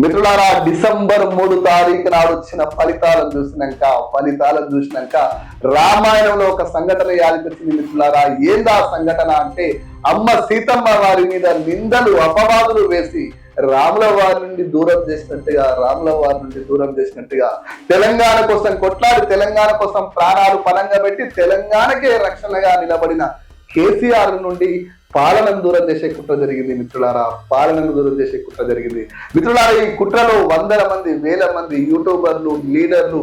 మిత్రులారా డిసెంబర్ మూడు తారీఖు నాడు వచ్చిన ఫలితాలను చూసినాక ఫలితాలను చూసినాక రామాయణంలో ఒక సంఘటన యాదికొచ్చింది మిత్రులారా. ఏందా సంఘటన అంటే అమ్మ సీతమ్మ వారి మీద నిందలు అపవాదులు వేసి రాముల వారి నుండి దూరం చేసినట్టుగా రాముల వారి నుండి దూరం చేసినట్టుగా తెలంగాణ కోసం కొట్లాడి తెలంగాణ కోసం ప్రాణాలు పనంగా పెట్టి తెలంగాణకే రక్షణగా నిలబడిన కేసీఆర్ నుండి పాలనను దూరం చేసే కుట్ర జరిగింది మిత్రులారా. పాలనను దూరం చేసే కుట్ర జరిగింది. మిత్రులారా ఈ కుట్రలో వందల మంది వేల మంది యూట్యూబర్లు లీడర్లు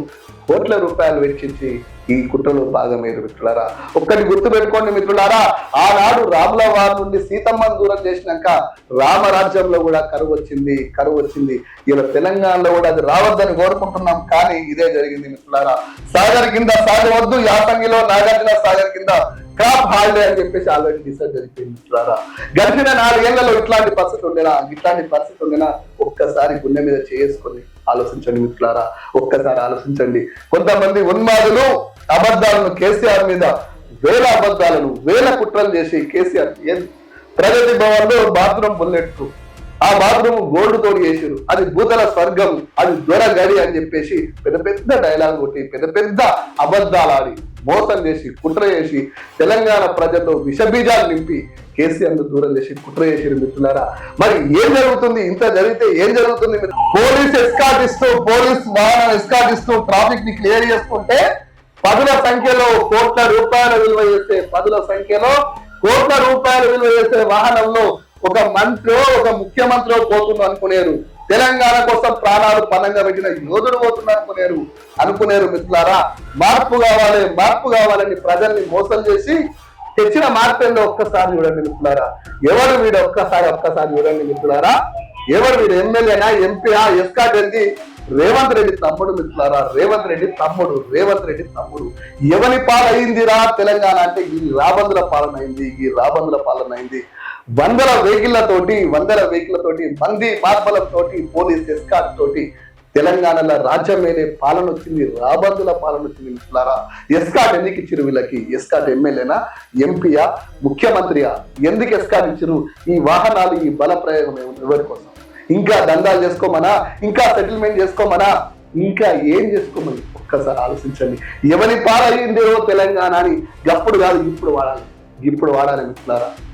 కోట్ల రూపాయలు వెచ్చించి ఈ కుట్రలో భాగమయ్యారు మిత్రులారా. ఒక్కటి గుర్తు పెట్టుకోండి మిత్రులారా ఆనాడు రాముల వారి నుండి సీతమ్మను దూరం చేసినాక రామరాజ్యంలో కూడా కరువు వచ్చింది కరువు వచ్చింది. ఇలా తెలంగాణలో కూడా అది రావద్దని కోరుకుంటున్నాం కానీ ఇదే జరిగింది మిత్రులారా. సాగర్ కింద సాగవద్దు యాసంగిలో నాగార్జున సాగర్ కింద క్రాప్ హాలిడే అని చెప్పేసి ఆల్రెడీ డిసైడ్ జరిగింది. మిత్రులారా గడిచిన నాలుగేళ్ళలో ఇట్లాంటి పరిస్థితి ఉండేనా? ఇట్లాంటి పరిస్థితి ఉండేనా? ఒక్కసారి గుండె మీద చేసుకొని ఆలోచించండి మిత్రులారా. ఒక్కసారి ఆలోచించండి. కొంతమంది ఉన్మాదులు అబద్ధాలను కేసీఆర్ మీద వేల అబద్ధాలను వేల కుట్రలు చేసి కేసీఆర్ ప్రగతి భవన్లో బాత్రూమ్ బుల్లెట్ ఆ బాత్రూమ్ గోల్డ్ తోడి చేసారు అది భూతల స్వర్గం అది దొర గడి అని చెప్పేసి పెద్ద పెద్ద డైలాగ్ కొట్టి పెద్ద పెద్ద అబద్ధాలు ఆడి మోసం చేసి కుట్ర చేసి తెలంగాణ ప్రజల్లో విషబీజాలు నింపి కేసీఆర్ను దూరం చేసి కుట్ర చేసి మిత్రులారా? మరి ఏం జరుగుతుంది? ఇంత జరిగితే ఏం జరుగుతుంది పోలీస్ ఎస్కాట్ ఇస్తూ పోలీస్ వాహనం ఎస్కాట్ ఇస్తూ ట్రాఫిక్ని క్లియర్ చేసుకుంటే పదుల సంఖ్యలో కోట్ల రూపాయల విలువ చేస్తే పదుల సంఖ్యలో కోట్ల రూపాయల విలువ చేసే వాహనంలో ఒక మంత్రి ఒక ముఖ్యమంత్రి పోతుంది అనుకునేరు. తెలంగాణ కోసం ప్రాణాలు పనంగా పెట్టిన యోధుడు పోతుంది అనుకునేరు. అనుకునేరు మిత్రులారా మార్పు కావాలి మార్పు కావాలని ప్రజల్ని మోసం చేసి తెచ్చిన మార్పుల్లో ఒక్కసారి చూడండి మిత్రులారా. ఎవరు వీడు ఒక్కసారి ఒక్కసారి చూడండి మిత్రులారా. ఎవరు వీడు ఎమ్మెల్యేనా ఎంపీనా ఎస్కాట్ వెళ్ళి రేవంత్ రెడ్డి తమ్ముడు మిత్రులారా రేవంత్ రెడ్డి తమ్ముడు రేవంత్ రెడ్డి తమ్ముడు. ఎవరి పాలైందిరా తెలంగాణ అంటే ఈ రాబందుల పాలన అయింది ఈ రాబందుల పాలన అయింది. వందల వెహికల్లతోటి వందల వెహికల్లతోటి మంది మార్బలంతోటి పోలీస్ ఎస్కాట్ తోటి తెలంగాణలో రాజ్యం మీదే పాలన వచ్చింది రాబందుల పాలన వచ్చింది మిత్రులారా. ఎస్కాట్ ఎందుకు ఇచ్చిరు వీళ్ళకి? ఎస్కాట్ ఎమ్మెల్యేనా? ఎంపీయా? ముఖ్యమంత్రియా? ఎందుకు ఎస్కాట్ ఇచ్చిరు? ఈ వాహనాలు ఈ బల ప్రయోగం ఎవరి కోసం? ఇంకా దందాలు చేసుకోమనా? ఇంకా సెటిల్మెంట్ చేసుకోమనా? ఇంకా ఏం చేసుకోమని ఒక్కసారి ఆలోచించండి. ఎవరి పాలయ్యిందేవో తెలంగాణ అని అప్పుడు కాదు ఇప్పుడు వాడాలి. ఇప్పుడు వాడాలి మిత్రులారా.